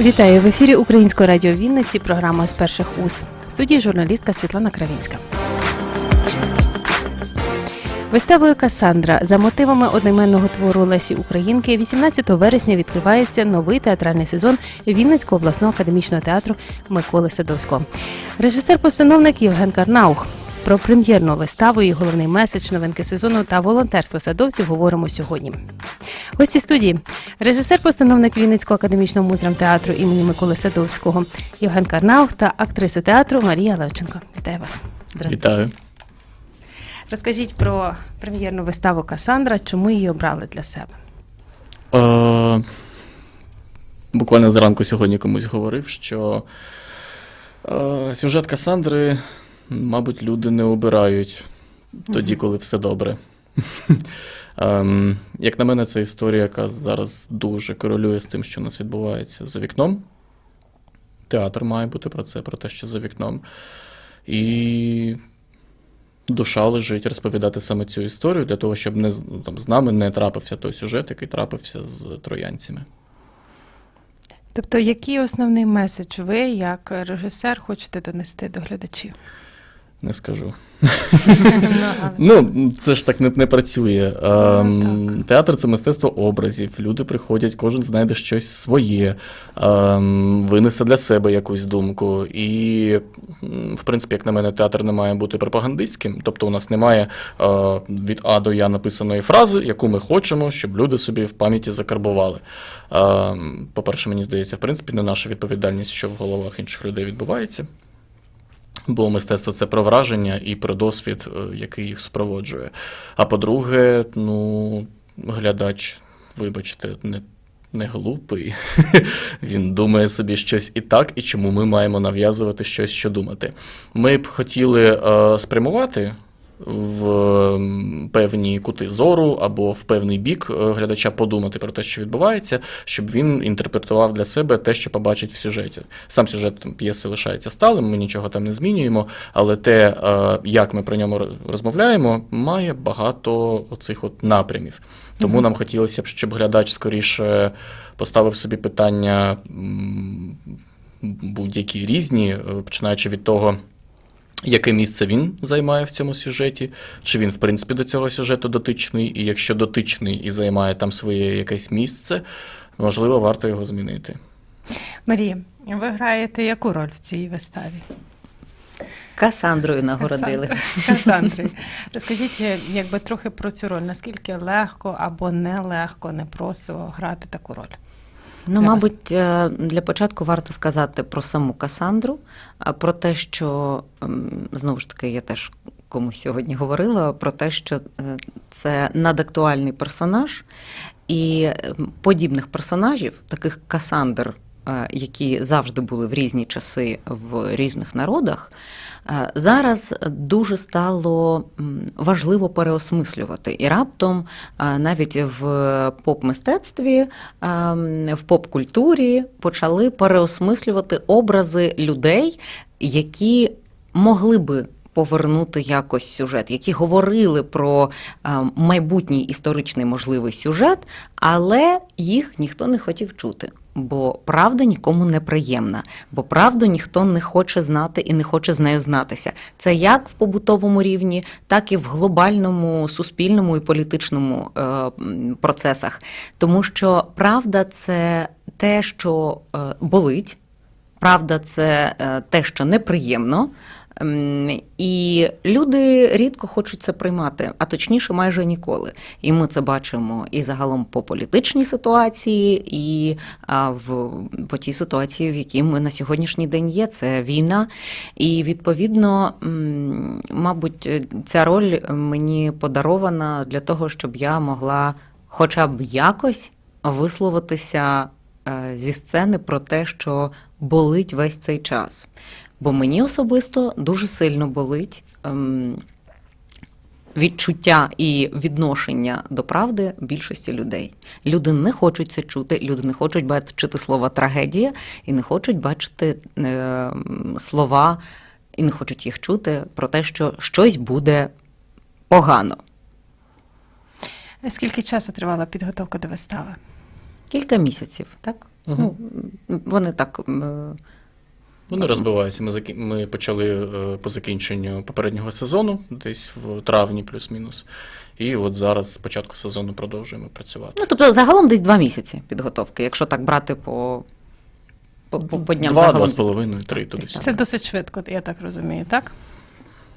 Вітаю в ефірі Українського радіо Вінниці. Програма з перших уст. В студії журналістка Світлана Кравінська. Виставою Касандра за мотивами одноіменного твору Лесі Українки 18 вересня відкривається новий театральний сезон Вінницького обласного академічного театру Миколи Садовського. Режисер-постановник Євген Карнаух. Про прем'єрну виставу і головний меседж новинки сезону та волонтерство садовців говоримо сьогодні. Гості студії режисер-постановник Вінницького академічного муздрамтеатру імені Миколи Садовського Євген Карнаух та актриса театру Марія Левченко. Вітаю вас. Вітаю. Розкажіть про прем'єрну виставу Касандра, чому її обрали для себе? Е, буквально зранку сьогодні комусь говорив, що е, сюжет Касандри, мабуть, люди не обирають тоді, коли все добре. Ем, як на мене, це історія, яка зараз дуже корелює з тим, що у нас відбувається за вікном. Театр має бути про це, про те, що за вікном. І душа лежить розповідати саме цю історію для того, щоб не, там, з нами не трапився той сюжет, який трапився з троянцями. Тобто, який основний меседж ви, як режисер, хочете донести до глядачів? Не скажу. Ну, Ну, це ж так не, не працює. Ем, Ну, театр це мистецтво образів. Люди приходять, кожен знайде щось своє, ем, винесе для себе якусь думку. І, в принципі, як на мене, театр не має бути пропагандистським. Тобто, у нас немає е, від А до Я написаної фрази, яку ми хочемо, щоб люди собі в пам'яті закарбували. Ем, по-перше, мені здається, в принципі, не наша відповідальність, що в головах інших людей відбувається. Бо мистецтво це про враження і про досвід, е, який їх супроводжує. А по-друге, ну, глядач, вибачте, не, не глупий. Він думає собі щось і так, і чому ми маємо нав'язувати щось, що думати. Ми б хотіли е, спрямувати в певні кути зору або в певний бік е, глядача подумати про те, що відбувається, щоб він інтерпретував для себе те, що побачить в сюжеті. Сам сюжет п'єси лишається сталим, ми нічого там не змінюємо, але те, е, як ми про ньому розмовляємо, має багато оцих от напрямів. Тому Мгм. нам хотілося б, щоб глядач скоріше поставив собі питання будь-які різні, е, починаючи від того. Яке місце він займає в цьому сюжеті? Чи він, в принципі, до цього сюжету дотичний? І якщо дотичний і займає там своє якесь місце, можливо, варто його змінити. Марія, ви граєте яку роль в цій виставі? Касандрою нагородили. Касандрою. Розкажіть, якби трохи про цю роль. Наскільки легко або нелегко, непросто грати таку роль? Ну, мабуть, е, для початку варто сказати про саму Касандру, про те, що ем, знову ж таки я теж комусь сьогодні говорила про те, що е, це надактуальний персонаж, і ем, подібних персонажів, таких Касандр, е, які завжди були в різні часи в різних народах. Е, Зараз дуже стало важливо переосмислювати. І раптом е, навіть в поп-мистецтві, ем, в поп-культурі почали переосмислювати образи людей, які могли би. Повернути якось сюжет, які говорили про е, майбутній історичний можливий сюжет, але їх ніхто не хотів чути. Бо правда нікому не приємна, бо правду ніхто не хоче знати і не хоче з нею знатися. Це як в побутовому рівні, так і в глобальному суспільному і політичному е, процесах. Тому що правда це те, що е, болить, правда це е, те, що неприємно. Ем, І люди рідко хочуть це приймати, а точніше, майже ніколи. І ми це бачимо і загалом по політичній ситуації, і в по тій ситуації, в якій ми на сьогоднішній день є. Це війна. І відповідно, мабуть, ця роль мені подарована для того, щоб я могла хоча б якось висловитися е, зі сцени про те, що болить весь цей час. Бо мені особисто дуже сильно болить ем, відчуття і відношення до правди більшості людей. Люди не хочуть це чути, люди не хочуть бачити слова трагедія і не хочуть бачити е, слова, і не хочуть їх чути про те, що щось буде погано. Скільки часу тривала підготовка до вистави? Кілька місяців, так? Мгм. Ну, вони так. м, Вони розбиваються. Ми, ми почали е, по закінченню попереднього сезону, десь в травні, плюс-мінус. І от зараз з початку сезону продовжуємо працювати. Ну, тобто, загалом десь два місяці підготовки, якщо так брати по, по, по, по дням Два, загалом. два з половиною, три туди. Це досить швидко, я так розумію, так?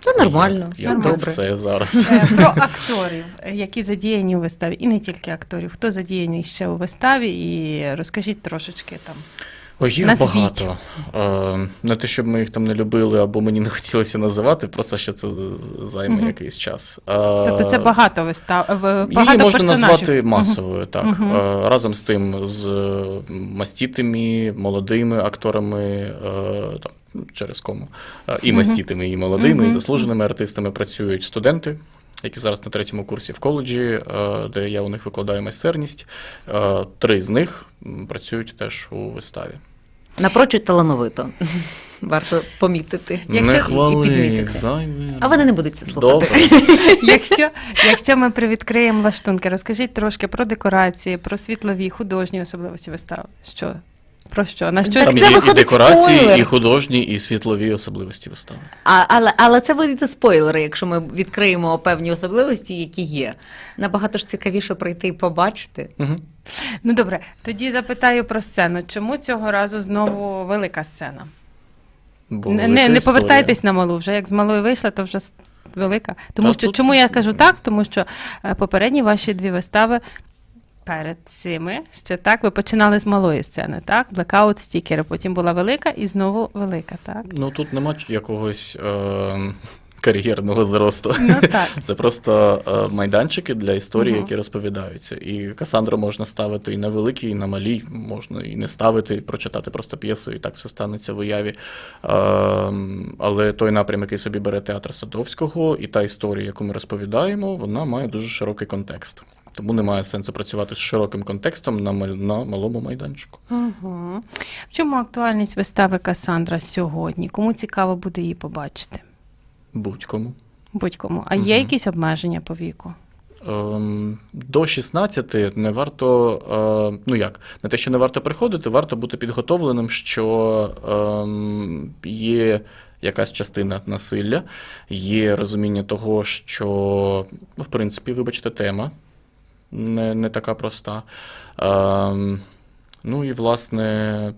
Це нормально, Я, це я добре. все зараз. Е, Про акторів, які задіяні у виставі, і не тільки акторів, хто задіяний ще у виставі, і розкажіть трошечки там. Ой, їх Назвіть. багато. Е, не те, щоб ми їх там не любили або мені не хотілося називати, просто що це займе Мгм. якийсь час. Тобто це багато вистав, в- багато Її можна персонажів. назвати масовою, так. Мгм. Е, Разом з тим, з е, мастітими, молодими акторами, е, там, через кому, е, і мастітими, і молодими, і заслуженими артистами працюють студенти. Які зараз на третьому курсі в коледжі, е, де я у них викладаю майстерність. Е, Три з них працюють теж у виставі. Напрочуд талановито. Варто помітити. Якщо- Не і- і хвали, підмітити. А вони не будуть це слухати. Добре. Якщо, якщо ми привідкриємо лаштунки, розкажіть трошки про декорації, про світлові, художні особливості вистави. Що? Про що? На що Там це є і виходить декорації, спойлер. і художні, і світлові особливості вистави. А, але, але це вийде спойлери, якщо ми відкриємо певні особливості, які є. Набагато ж цікавіше прийти і побачити. Угу. Ну добре, тоді запитаю про сцену. Чому цього разу знову велика сцена? Бо Не, велика не, не історія. повертайтесь на малу. Вже як з малої вийшла, то вже велика. Тому Та що тут- чому я кажу так? Тому що е, попередні ваші дві вистави. Перед цими ще так ви починали з малої сцени, так? Блекаут, стікери, потім була велика і знову велика, так? Ну тут нема якогось е- кар'єрного зросту. Ну так. Це просто е, майданчики для історії, Мгм. які розповідаються. І Касандру можна ставити і на великій, і на малій, можна і не ставити, і прочитати просто п'єсу, і так все станеться в уяві. Е, але той напрям, який собі бере театр Садовського, і та історія, яку ми розповідаємо, вона має дуже широкий контекст. Тому немає сенсу працювати з широким контекстом на, мал- на малому майданчику. Угу. В чому актуальність вистави Касандра сьогодні? Кому цікаво буде її побачити? Будь-кому. Будь-кому. А є якісь обмеження по віку? Ем, До 16 не варто, е, ну як, не те, що не варто приходити, варто бути підготовленим, що ем, є якась частина насилля, є розуміння того, що, ну, в принципі, вибачте, тема не, не така проста. Ем, Ну і, власне,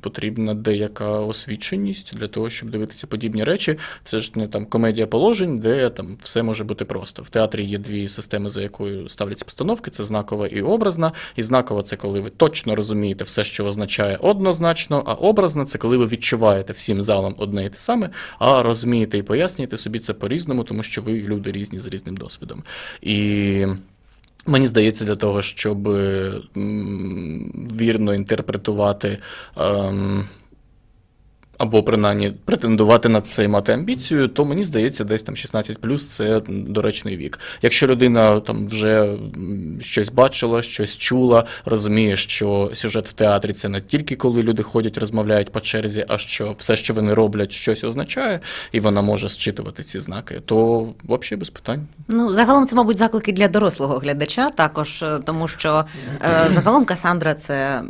потрібна деяка освіченість для того, щоб дивитися подібні речі. Це ж не там комедія положень, де там все може бути просто. В театрі є дві системи, за якою ставляться постановки: це знакова і образна. І знакова це коли ви точно розумієте все, що означає однозначно, а образна це коли ви відчуваєте всім залом одне і те саме, а розумієте і пояснюєте собі це по-різному, тому що ви люди різні з різним досвідом. І Мені здається, для того, щоб вірно інтерпретувати ем, або принаймні претендувати на це і мати амбіцію, то мені здається, десь там 16 це доречний вік. Якщо людина там вже щось бачила, щось чула, розуміє, що сюжет в театрі це не тільки коли люди ходять, розмовляють по черзі, а що все, що вони роблять, щось означає, і вона може зчитувати ці знаки, то взагалі без питань. Ну, загалом це, мабуть, заклики для дорослого глядача також, е, тому що е, загалом Касандра це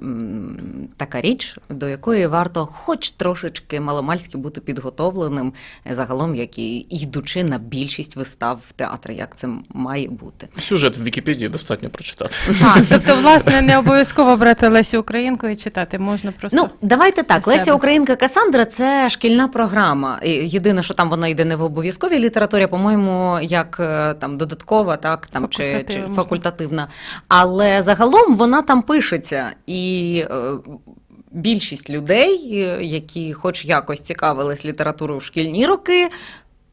така річ, до якої варто хоч трошечки маломальськи бути підготовленим, е, загалом, як і йдучи на більшість вистав в театрі, як це має бути. Сюжет в Вікіпедії достатньо прочитати. А, тобто, власне, не обов'язково брати Лесю Українку і читати, можна просто. Ну, давайте так. Леся. Українка Касандра це шкільна програма. Єдине, що там вона йде не в обов'язковій літературі, а, по-моєму, як е, там додаткова, так там чи, чи Факультативна, факультативна. Але загалом вона там пишеться. І е, більшість людей, е, які хоч якось цікавились літературою в шкільні роки.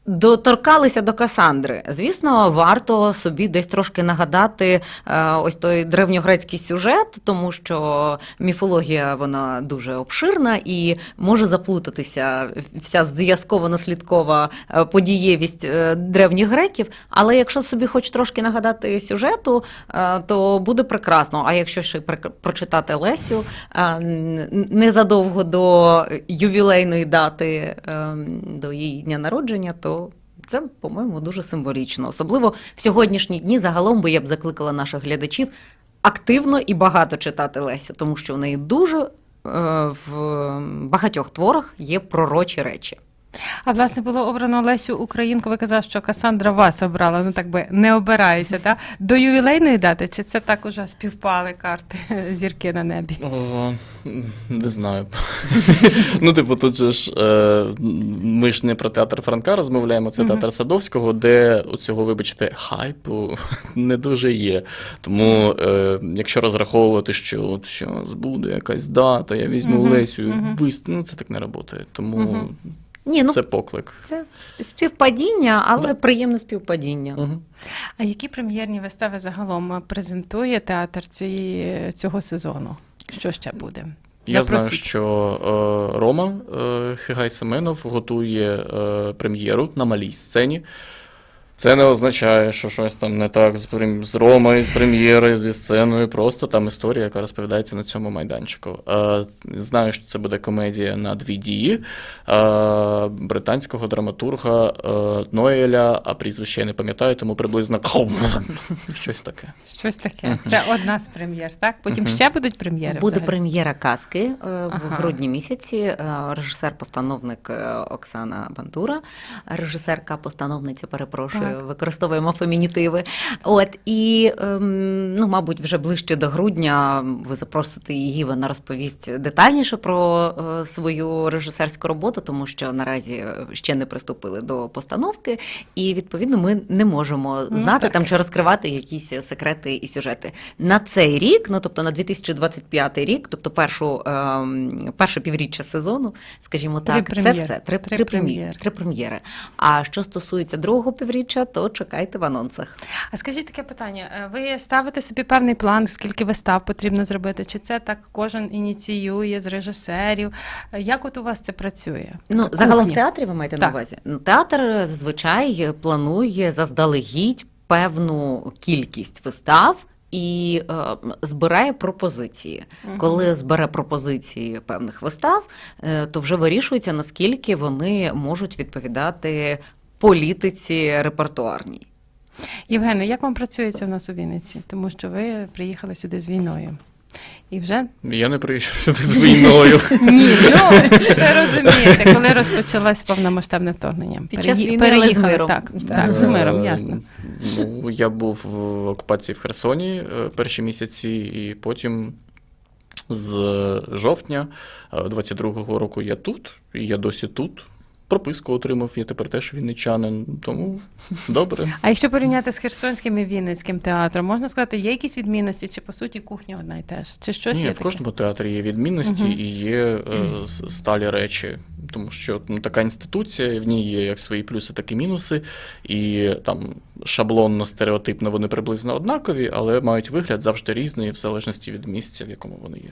Доторкалися до Касандри. Звісно, варто собі десь трошки нагадати е, ось той древньогрецький сюжет, тому що міфологія вона дуже обширна і може заплутатися вся зв'язково-наслідкова е, подієвість е, древніх греків. Але якщо собі хоч трошки нагадати сюжету, то буде прекрасно. А якщо ще прочитати Лесю незадовго до ювілейної дати, е, до її дня народження, то Це, по-моєму, дуже символічно. Особливо в сьогоднішні дні загалом би я б закликала наших глядачів активно і багато читати Лесю, тому що в неї дуже е, в багатьох творах є пророчі речі. А власне було обрано Лесю Українку. Ви казали, що Касандра вас обрала. Ну так би не обирається, та до ювілейної дати? Чи це так уже співпали карти зірки на небі? О, не знаю. ну, типу, тут же ж е, ми ж не про театр Франка розмовляємо, це театр Садовського, де у цього, вибачте, хайпу не дуже є. Тому, е, якщо розраховувати, що от щось буде якась дата, я візьму Лесю, ну це так не працює. Тому. Ні, ну це поклик. це співпадіння, але Да. приємне співпадіння. Угу. А які прем'єрні вистави загалом презентує театр цієї, цього сезону? Що ще буде? Я знаю, що е, Рома е, Хигай Семенов готує е, прем'єру на малій сцені. Це не означає, що щось там не так з, прем- з Ромою, з прем'єри, зі сценою. Просто там історія, яка розповідається на цьому майданчику. Е, знаю, що це буде комедія на дві дії е, британського драматурга е, Ноеля, а прізвище я не пам'ятаю, тому приблизно щось таке. Щось таке. Це одна з прем'єр, так? Потім ще будуть прем'єри. Буде взагалі? прем'єра казки е, в Ага. грудні місяці. Е, Режисер-постановник е, Оксана Бандура, режисерка-постановниця, перепрошую, Так. використовуємо фемінітиви. От і ем, ну, мабуть, вже ближче до грудня ви запросите її. Вона розповість детальніше про е, свою режисерську роботу, тому що наразі е, ще не приступили до постановки, і відповідно ми не можемо Ну, знати так. там чи розкривати якісь секрети і сюжети. На цей рік, ну тобто на 2025 рік, тобто першу, ем, перше півріччя сезону, скажімо Три так, це прем'єри. все три, Три три, прем'єри. три прем'єри. А що стосується другого півріччя, то чекайте в анонсах. А скажіть таке питання: Е, ви ставите собі певний план, скільки вистав потрібно зробити? Чи це так кожен ініціює з режисерів? Е, Як от у вас це працює? Ну, загалом в театрі ви маєте Так. на увазі? Ну, Театр е, зазвичай планує заздалегідь певну кількість вистав. І е, збирає пропозиції. Мгм. Коли збере пропозиції певних вистав, е, то вже вирішується, наскільки вони можуть відповідати політиці репертуарній. Євгене, як вам працюється в нас у Вінниці? Тому що ви приїхали сюди з війною. І вже Я не приїжджав сюди з війною. ні, ну ви розумієте, коли розпочалось повномасштабне вторгнення. Під час війни, але з миром. Так, Так. так, з миром, Е, ясно. Ну, я був в окупації в Херсоні е, перші місяці, і потім з жовтня е, 22-го року я тут, і я досі тут. Прописку отримав, я тепер теж вінничанин, тому добре. А якщо порівняти з Херсонським і Вінницьким театром, можна сказати, є якісь відмінності, чи по суті кухня одна і те ж? Чи щось Ні, є в таке? кожному театрі є відмінності Мгм. і є е, сталі речі, тому що ну, така інституція, в ній є як свої плюси, так і мінуси, і там шаблонно, стереотипно вони приблизно однакові, але мають вигляд завжди різний в залежності від місця, в якому вони є.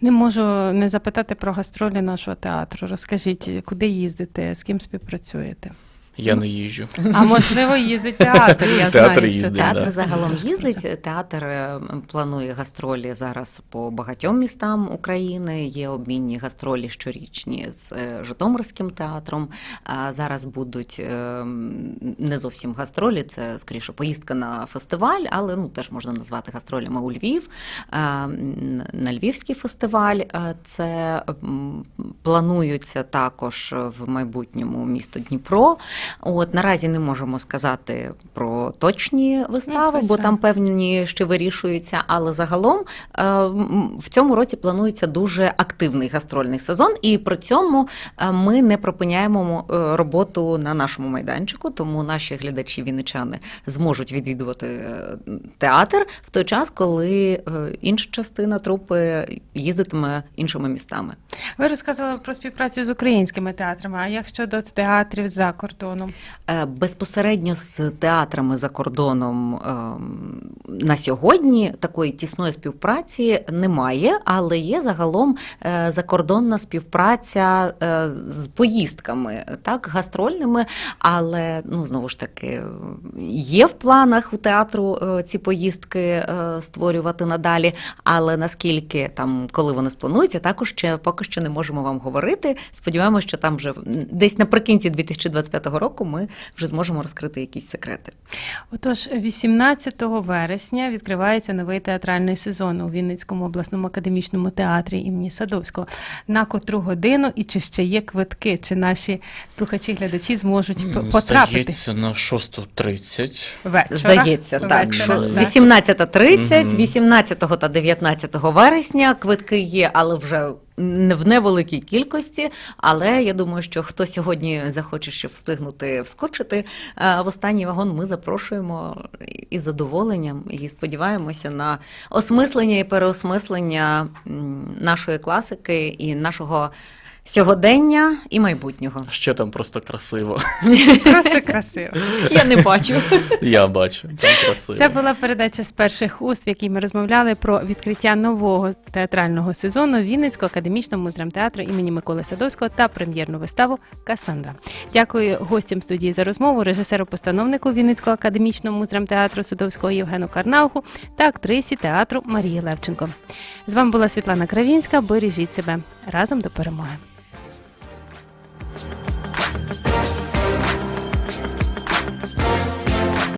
Не можу не запитати про гастролі нашого театру. Розкажіть, куди їздите, з ким співпрацюєте? Я не їжджу. А можливо, їздить театр. Я Театр знаю, їздить, так. Театр да. загалом їздить. Театр е, планує гастролі зараз по багатьом містам України. Є обмінні гастролі щорічні з е, Житомирським театром. А Зараз будуть е, не зовсім гастролі, це скоріше поїздка на фестиваль, але ну теж можна назвати гастролями у Львів. На Львівський фестиваль це плануються також в майбутньому місто Дніпро. От наразі не можемо сказати про точні вистави, бо там певні ще вирішуються. Але загалом е, в цьому році планується дуже активний гастрольний сезон, і при цьому е, ми не припиняємо е, роботу на нашому майданчику, тому наші глядачі вінничани зможуть відвідувати театр в той час, коли інша частина трупи їздитиме іншими містами. Ви розказували про співпрацю з українськими театрами. А як щодо театрів за кордоном? Е, Безпосередньо з театрами за кордоном ем, на сьогодні такої тісної співпраці немає, але є загалом е, закордонна співпраця е, з поїздками, так, гастрольними. Але ну знову ж таки є в планах у театру ці поїздки створювати надалі. Але наскільки там, коли вони сплануються, також ще поки що не можемо вам говорити. Сподіваємося, що там вже десь наприкінці 2025 року року ми вже зможемо розкрити якісь секрети. Отож, 18 вересня відкривається новий театральний сезон у Вінницькому обласному академічному театрі імені Садовського. На котру годину і чи ще є квитки, чи наші слухачі-глядачі зможуть потрапити Здається, на 6.30. вечора? Здається, так. Вечора, що так. 18.30, 18 та 19 вересня квитки є, але вже в невеликій кількості. Але я думаю, що хто сьогодні захоче, ще встигнути вскочити е, в останній вагон, ми запрошуємо із задоволенням і сподіваємося на осмислення і переосмислення нашої класики і нашого сьогодення і майбутнього. Ще там просто красиво. Просто красиво. Я не бачу. Я бачу, там красиво. Це була передача з перших уст, в якій ми розмовляли про відкриття нового театрального сезону Вінницького академічного муздрамтеатру імені Миколи Садовського та прем'єрну виставу Касандра. Дякую гостям студії за розмову, режисеру-постановнику Вінницького академічного муздрамтеатру Садовського Євгену Карнауху та актрисі театру Марії Левченко. З вами була Світлана Кравінська. Бережіть себе разом до перемоги.